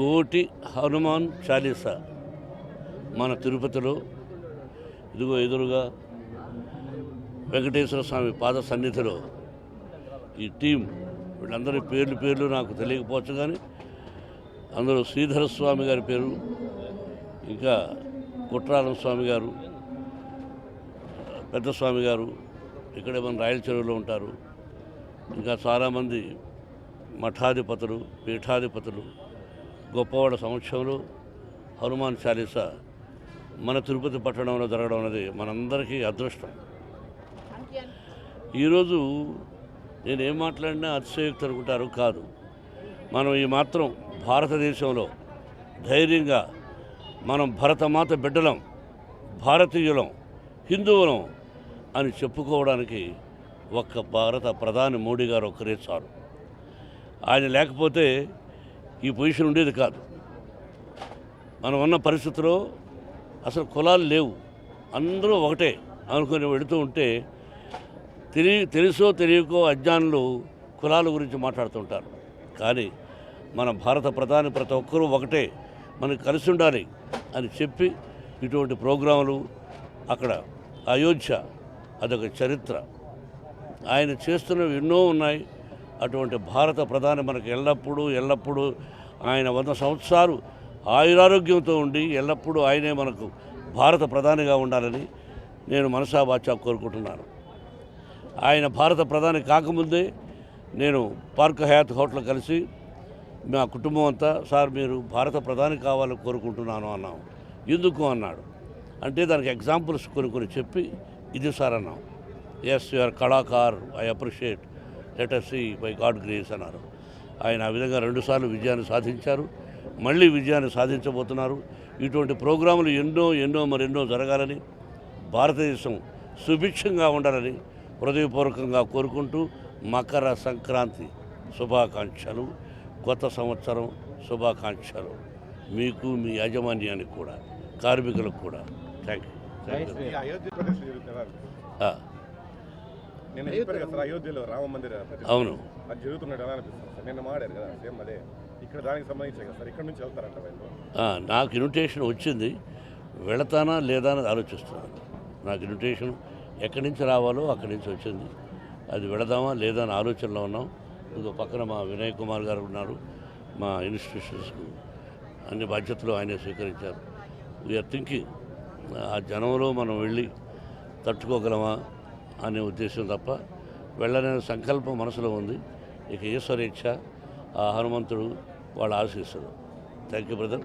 కోటి హనుమాన్ చాలీసా మన తిరుపతిలో. ఇదిగో ఎదురుగా వెంకటేశ్వర స్వామి పాద సన్నిధిలో ఈ టీం వీళ్ళందరి పేర్లు పేర్లు నాకు తెలియకపోవచ్చు కానీ అందులో శ్రీధర స్వామి గారి పేరు ఇంకా కుట్రాలం స్వామి గారు పెద్ద స్వామి గారు ఇక్కడే మన రాయల చెరువులో ఉంటారు. ఇంకా చాలామంది మఠాధిపతులు పీఠాధిపతులు గొప్పవాడ సంవత్సరంలో హనుమాన్ చాలీస మన తిరుపతి పట్టణంలో జరగడం అనేది మనందరికీ అదృష్టం. ఈరోజు నేను ఏం మాట్లాడినా అతిశయోక్తి అనుకుంటారు కాదు. మనం ఈ మాత్రం భారతదేశంలో ధైర్యంగా మనం భరతమాత బిడ్డలం భారతీయులం హిందువులం అని చెప్పుకోవడానికి ఒక్క భారత ప్రధాని మోడీ గారు ఒక్కరే చాలు. ఆయన లేకపోతే ఈ పొజిషన్ ఉండేది కాదు. మనం ఉన్న పరిస్థితిలో అసలు కులాలు లేవు. అందరూ ఒకటే అనుకుని వెళుతూ ఉంటే తెలియ తెలుసో తెలియకో అజ్ఞానులు కులాల గురించి మాట్లాడుతుంటారు కానీ మన భారత ప్రధాని ప్రతి ఒక్కరూ ఒకటే మనకు కలిసి ఉండాలి అని చెప్పి ఇటువంటి ప్రోగ్రాములు అక్కడ అయోధ్య అదొక చరిత్ర. ఆయన చేస్తున్నవి ఎన్నో ఉన్నాయి. అటువంటి భారత ప్రధాని మనకు ఎల్లప్పుడూ ఎల్లప్పుడూ ఆయన వంద సంవత్సరాలు ఆయురారోగ్యంతో ఉండి ఎల్లప్పుడూ ఆయనే మనకు భారత ప్రధానిగా ఉండాలని నేను మనసా వాచా కోరుకుంటున్నాను. ఆయన భారత ప్రధాని కాకముందే నేను పార్క్ హయాత్ హోటల్ కలిసి మా కుటుంబం అంతా సార్ మీరు భారత ప్రధాని కావాలని కోరుకుంటున్నాను అన్నాం. ఎందుకు? అన్నాడు. అంటే దానికి ఎగ్జాంపుల్స్ కొన్ని కొన్ని చెప్పి ఇది సార్ అన్నాం. Yes your Kalakar I appreciate letter see by God grace అన్నారు. ఆయన ఆ విధంగా రెండుసార్లు విజయాన్ని సాధించారు. మళ్ళీ విజయాన్ని సాధించబోతున్నారు. ఇటువంటి ప్రోగ్రాములు ఎన్నో ఎన్నో మరెన్నో జరగాలని భారతదేశం సుభిక్షంగా ఉండాలని హృదయపూర్వకంగా కోరుకుంటూ మకర సంక్రాంతి శుభాకాంక్షలు. కొత్త సంవత్సరం శుభాకాంక్షలు. మీకు మీ యాజమాన్యానికి కూడా కార్మికులకు కూడా. థ్యాంక్ యూ నిన్న చెప్పారు కదా అయోధ్యలో రామ మందిర. అవును. అది జరుగుతున్నట్టు ఎలా అనిపిస్తుంది సార్. నిన్న మాడారు కదా సేమ్ అదే. ఇక్కడ దానికి సంబంధించే కదా సార్ ఇక్కడ నుంచి వెళ్తారంట వీళ్ళు. నాకు ఇన్విటేషన్ వచ్చింది. వెళతానా లేదా అని ఆలోచిస్తున్నాను. నాకు ఇన్విటేషన్ ఎక్కడి నుంచి రావాలో అక్కడి నుంచి వచ్చింది. అది వెళదామా లేదా అని ఆలోచనలో ఉన్నాం. ఇంకో పక్కన మా వినయ్ కుమార్ గారు ఉన్నారు. మా ఇన్స్టిట్యూషన్స్కు అన్ని బాధ్యతలు ఆయనే స్వీకరించారు. వీఆర్ థింకింగ్ ఆ జనంలో మనం వెళ్ళి తట్టుకోగలమా? అనే ఉద్దేశం తప్ప వెళ్ళనే సంకల్పం మనసులో ఉంది. ఇక ఈశ్వరేచ్ఛ హనుమంతుడు వాళ్ళ ఆశీస్సులు. Thank you brother